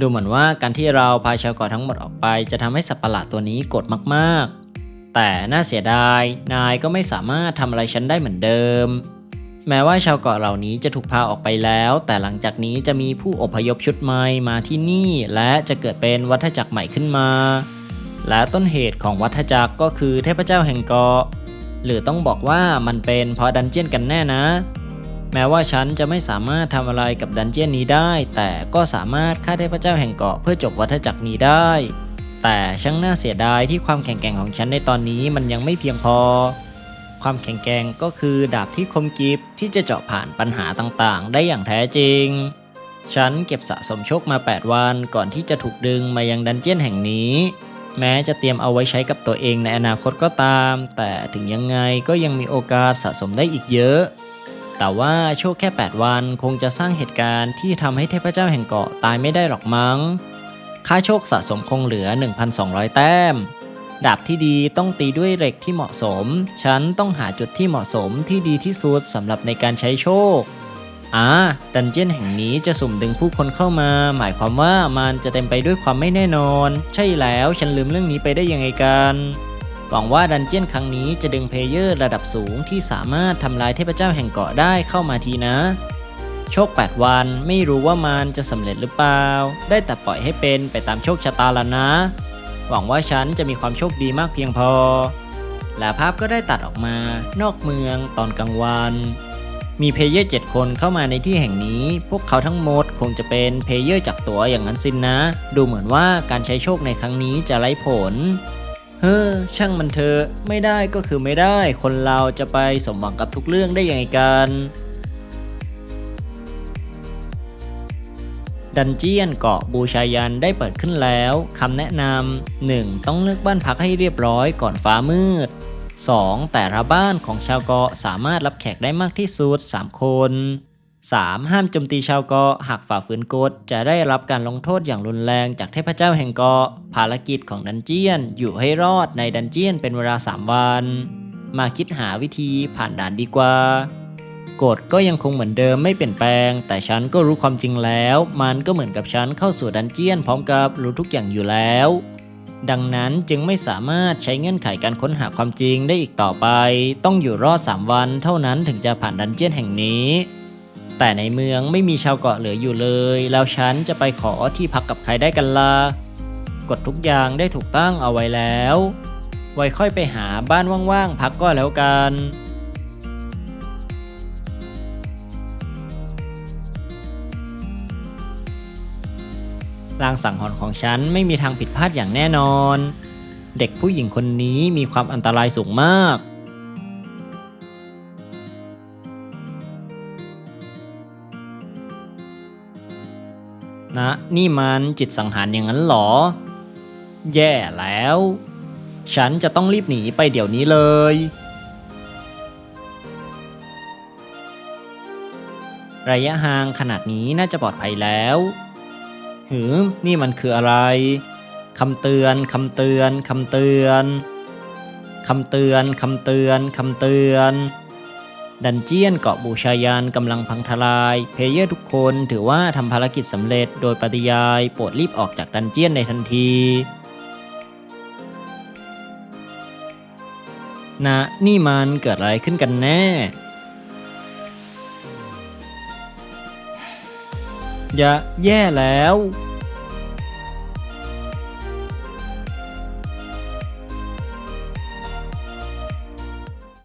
ดูเหมือนว่าการที่เราพาชาวเกาะทั้งหมดออกไป จะทำให้สัตว์ประหลาดตัวนี้โกรธมากๆ แต่น่าเสียดายนายก็ไม่สามารถทำอะไรฉันได้เหมือนเดิม แม้ว่าชาวเกาะเหล่านี้จะถูกพาออกไปแล้ว แต่หลังจากนี้จะมีผู้อพยพชุดใหม่มาที่นี่ และจะเกิดเป็นวัฏจักรใหม่ขึ้นมา และต้นเหตุของวัฏจักรก็คือเทพเจ้าแห่งเกาะ หรือต้องบอกว่ามันเป็นเพราะดันเจียนกันแน่นะ แม้ว่าฉันจะไม่สามารถทำอะไรกับดันเจี้ยนนี้ได้ แต่ก็สามารถฆ่าเทพเจ้าแห่งเกาะเพื่อจบวัฏจักรนี้ได้ แต่ช่างน่าเสียดายที่ความแข็งแกร่งของฉันในตอนนี้มันยังไม่เพียงพอ ความแข็งแกร่งก็คือดาบที่คมกริบที่จะเจาะผ่านปัญหาต่างๆ ได้อย่างแท้จริง ฉันเก็บสะสมโชคมา 8 วันก่อนที่จะถูกดึงมายังดันเจี้ยนแห่งนี้แม้จะเตรียมเอาไว้ใช้กับตัวเองในอนาคตก็ตาม แต่ถึงยังไงก็ยังมีโอกาสสะสมได้อีกเยอะ แต่ว่าโชคแค่ 8 วันคงจะสร้างเหตุการณ์ที่ทำให้เทพเจ้าแห่งเกาะตายไม่ได้หรอกมั้ง ค่าโชคสะสมคงเหลือ 1,200 แต้ม ดาบที่ดีต้องตีด้วยเหล็กที่เหมาะสม ฉันต้องหาจุดที่เหมาะสมที่ดีที่สุดสำหรับในการใช้โชคอ่าดันเจียนแห่งนี้จะสุ่มดึงผู้คนเข้ามา หมายความว่ามันจะเต็มไปด้วยความไม่แน่นอน ใช่แล้วฉันลืมเรื่องนี้ไปได้ยังไงกัน หวังว่าดันเจียนครั้งนี้จะดึงเพลเยอร์ระดับสูงที่สามารถทำลายเทพเจ้าแห่งเกาะได้เข้ามาทีนะ โชค 8 วันไม่รู้ว่ามันจะสำเร็จหรือเปล่า ได้แต่ปล่อยให้เป็นไปตามโชคชะตาละนะ หวังว่าฉันจะมีความโชคดีมากเพียงพอ และภาพก็ได้ตัดออกมานอกเมืองตอนกลางวันมีเพลเยอร์7คนเข้ามาในที่แห่งนี้ พวกเขาทั้งหมดคงจะเป็นเพลเยอร์จากตัวอย่างนั้นสินนะ ดูเหมือนว่าการใช้โชคในครั้งนี้จะไร้ผล เฮ้อช่างมันเถอะไม่ได้ก็คือไม่ได้ คนเราจะไปสมหวังกับทุกเรื่องได้ยังไงกันดันเจียนเกาะบูชายันได้เปิดขึ้นแล้วคำแนะนำ 1. ต้องเลือกบ้านพักให้เรียบร้อยก่อนฟ้ามืด 2. แต่ละบ้านของชาวเกาะสามารถรับแขกได้มากที่สุด 3 คน 3. ห้ามโจมตีชาวเกาะหากฝ่าฝืนกฎจะได้รับการลงโทษอย่างรุนแรงจากเทพเจ้าแห่งเกาะภารกิจของดันเจียน อยู่ให้รอดในดันเจียนเป็นเวลา 3 วัน มาคิดหาวิธีผ่านด่านดีกว่ากฎก็ยังคงเหมือนเดิมไม่เปลี่ยนแปลง แต่ฉันก็รู้ความจริงแล้ว มันก็เหมือนกับฉันเข้าสู่ดันเจียนพร้อมกับรู้ทุกอย่างอยู่แล้ว ดังนั้นจึงไม่สามารถใช้เงื่อนไขการค้นหาความจริงได้อีกต่อไป ต้องอยู่รอด 3 วันเท่านั้นถึงจะผ่านดันเจียนแห่งนี้ แต่ในเมืองไม่มีชาวเกาะเหลืออยู่เลย แล้วฉันจะไปขอที่พักกับใครได้กันล่ะกฎทุกอย่างได้ถูกตั้งเอาไว้แล้ว ไว้ค่อยไปหาบ้านว่างๆพักก็แล้วกันลางสังหรณ์ของฉันไม่มีทางผิดพลาดอย่างแน่นอน เด็กผู้หญิงคนนี้มีความอันตรายสูงมาก นะ นี่มันจิตสังหารอย่างนั้นเหรอ แย่แล้ว ฉันจะต้องรีบหนีไปเดี๋ยวนี้เลย ระยะห่างขนาดนี้น่าจะปลอดภัยแล้วหืมนี่มันคืออะไรคำเตือนคำเตือนคำเตือนคำเตือนคำเตือนคำเตือน ดันเจียนเกาะบูชายันกำลังพังทลาย เพลเยอร์ทุกคนถือว่าทำภารกิจสำเร็จโดยปฏิยายโปรดรีบออกจากดันเจียนในทันที นะนี่มันเกิดอะไรขึ้นกันแน่อย่าแย่แล้ว